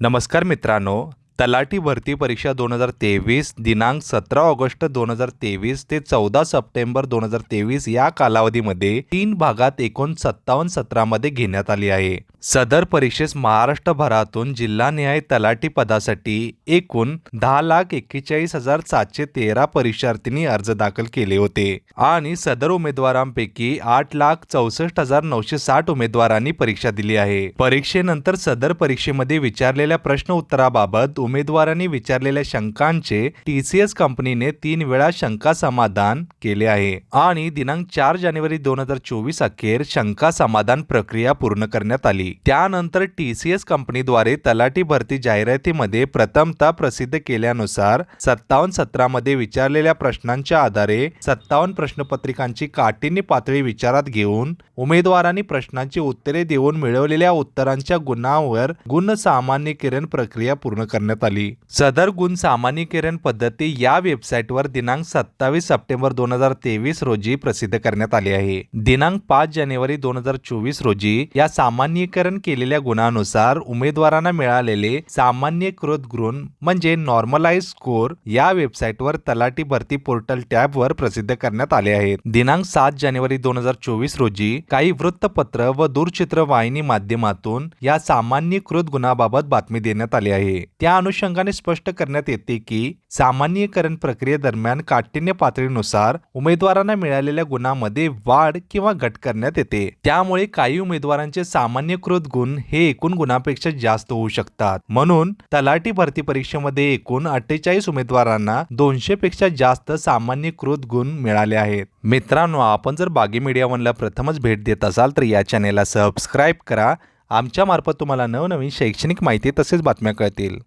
नमस्कार मित्रांनो तलाठी भरती परीक्षा दोन हजार तेवीस दिनांक सतरा ऑगस्ट दोन हजार तेवीस ते चौदा सप्टेंबर दोन हजार तेवीस या कालावधीमध्ये तीन भागात एकूण सत्तावन्न सत्रामध्ये घेण्यात आली आहे. सदर परीक्षेस महाराष्ट्रभरातून जिल्हानिहाय तलाठी पदासाठी एकूण दहा लाख एक्केचाळीस हजार सातशे तेरा परीक्षार्थींनी अर्ज दाखल केले होते आणि सदर उमेदवारांपैकी आठ लाख चौसष्ट हजार नऊशे साठ उमेदवारांनी परीक्षा दिली आहे. परीक्षेनंतर सदर परीक्षेमध्ये विचारलेल्या प्रश्न उत्तराबाबत उमेदवारांनी विचारलेल्या शंकांचे टीसीएस कंपनीने तीन वेळा शंका समाधान केले आहे. आणि दिनांक चार जानेवारी दोन हजार चोवीस अखेर शंका समाधान प्रक्रिया पूर्ण करण्यात आली. त्यानंतर टीसीएस कंपनीद्वारे तलाठी भरती जाहिरातीमध्ये प्रथमतः प्रसिद्ध केल्यानुसार सत्तावन्न सत्रामध्ये विचारलेल्या प्रश्नांच्या आधारे सत्तावन्न प्रश्नपत्रिकांची काठीण्य पातळी विचारात घेऊन उमेदवारांनी प्रश्नांची उत्तरे देऊन मिळवलेल्या उत्तरांच्या गुणांवर गुणसामान्यीकरण प्रक्रिया पूर्ण करण्यात आली. सदर गुण सामान्यीकरण पद्धती या वेबसाईटवर दिनांक सत्तावीस सप्टेंबर दोन हजार तेवीस रोजी प्रसिद्ध करण्यात आली आहे. दिनांक पाच जानेवारी दोन हजार चोवीस रोजी या सामान्यीकरण केलेल्या गुणानुसार उमेदवारांना मिळालेले सामान्यीकृत गुण म्हणजे नॉर्मलाइज स्कोर या वेबसाईटवर तलाठी भरती पोर्टल टॅबवर प्रसिद्ध करण्यात आले आहेत. दिनांक सात जानेवारी दोन हजार चोवीस रोजी काही वृत्तपत्र व दूरचित्रवाहिनी माध्यमातून या सामान्यीकृत गुणाबाबत बातमी देण्यात आली आहे. त्या अनुषंगाने स्पष्ट करण्यात येते की सामान्यीकरण प्रक्रियेदरम्यान काठिण्य पातळीनुसार उमेदवारांना मिळालेल्या गुणांमध्ये वाढ किंवा घट करण्यात येते. त्यामुळे काही उमेदवारांचे सामान्यकृत गुण हे एकूण गुणापेक्षा जास्त होऊ शकतात. म्हणून तलाठी भरती परीक्षेमध्ये एकूण अठ्ठेचाळीस उमेदवारांना दोनशे पेक्षा जास्त सामान्यकृत गुण मिळाले आहेत. मित्रांनो आपण जर बागी मीडिया वनला प्रथमच भेट देत असाल तर या चॅनेलला सबस्क्राईब करा. आमच्या मार्फत तुम्हाला नवनवीन शैक्षणिक माहिती तसेच बातम्या कळतील.